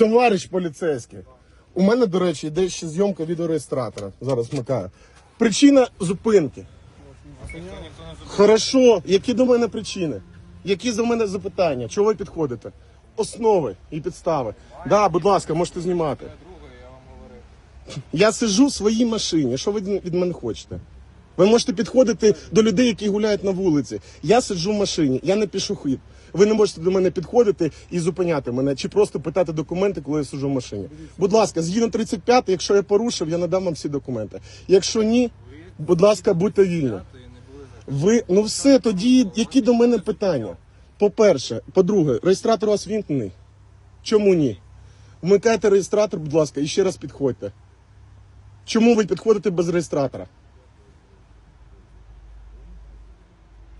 Товариш поліцейський. У мене, до речі, йде ще зйомка відеореєстратора. Зараз вмикаю. Причина зупинки. Хорошо, які до мене причини? Які за мене запитання? Чого ви підходите? Основи і підстави. Да, будь ласка, можете знімати. Я сиджу в своїй машині. Що ви від мене хочете? Ви можете підходити до людей, які гуляють на вулиці. Я сиджу в машині, я не пішохід. Ви не можете до мене підходити і зупиняти мене, чи просто питати документи, коли я сиджу в машині. Будь ласка, згідно 35, якщо я порушив, я надам вам всі документи. Якщо ні, будь ласка, будьте вільні. Ви ну все тоді, які до мене питання? По-перше, по-друге, реєстратор у вас вімкнений. Чому ні? Вмикайте реєстратор, будь ласка, і ще раз підходьте. Чому ви підходите без реєстратора?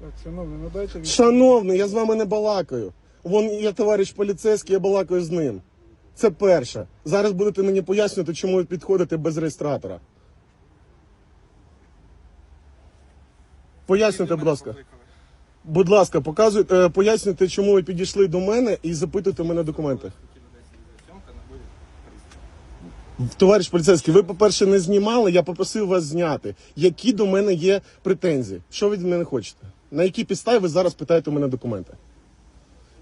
Так, шановний, надайте від... Шановний, я з вами не балакаю. Вон є товариш поліцейський, я балакаю з ним. Це перше. Зараз будете мені пояснювати, чому ви підходите без реєстратора. Пояснюйте, будь ласка. Будь ласка, показуйте, пояснюйте, чому ви підійшли до мене і запитуйте мене документи. Товариш поліцейський, ви, по-перше, не знімали, я попросив вас зняти. Які до мене є претензії? Що ви від мене хочете? На якій підставі ви зараз питаєте у мене документи?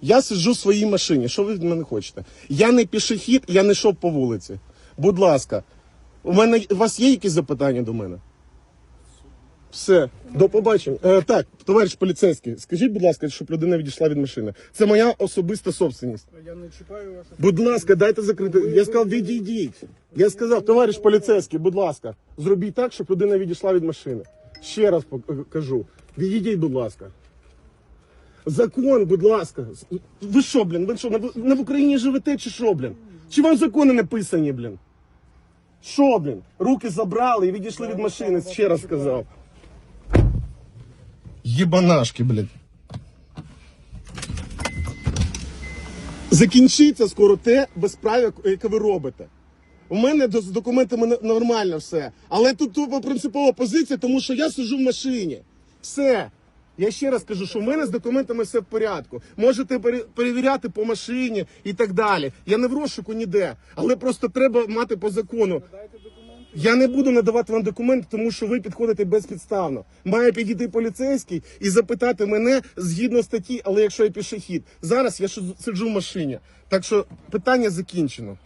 Я сиджу в своїй машині. Що ви від мене хочете? Я не пішохід, я не йшов по вулиці. Будь ласка, у мене у вас є якісь запитання до мене? Все, до побачення. Е, так, товариш поліцейський, скажіть, будь ласка, щоб людина відійшла від машини. Це моя особиста собственність. Я не чіпаю вас. Будь ласка, дайте закрити. Я сказав, відійдіть. Я сказав, товариш поліцейський, будь ласка, зробіть так, щоб людина відійшла від машини. Ще раз кажу, відійдіть, будь ласка. Закон, будь ласка. Ви що, блін? Ви що, не в- Україні живете чи що, блін? Чи вам закони не писані, блін? Що, блін? Руки забрали і відійшли від машини, ще раз сказав. Єбанашки, блін. Закінчиться скоро те безправ'я, яке ви робите. У мене з документами нормально все. Але тут принципова позиція, тому що я сиджу в машині. Все. Я ще раз кажу, що в мене з документами все в порядку. Можете пере- перевіряти по машині і так далі. Я не в розшуку ніде, але просто треба мати по закону. Я не буду надавати вам документи, тому що ви підходите безпідставно. Має підійти поліцейський і запитати мене згідно статті, але якщо я пішохід. Зараз я сиджу в машині. Так що питання закінчено.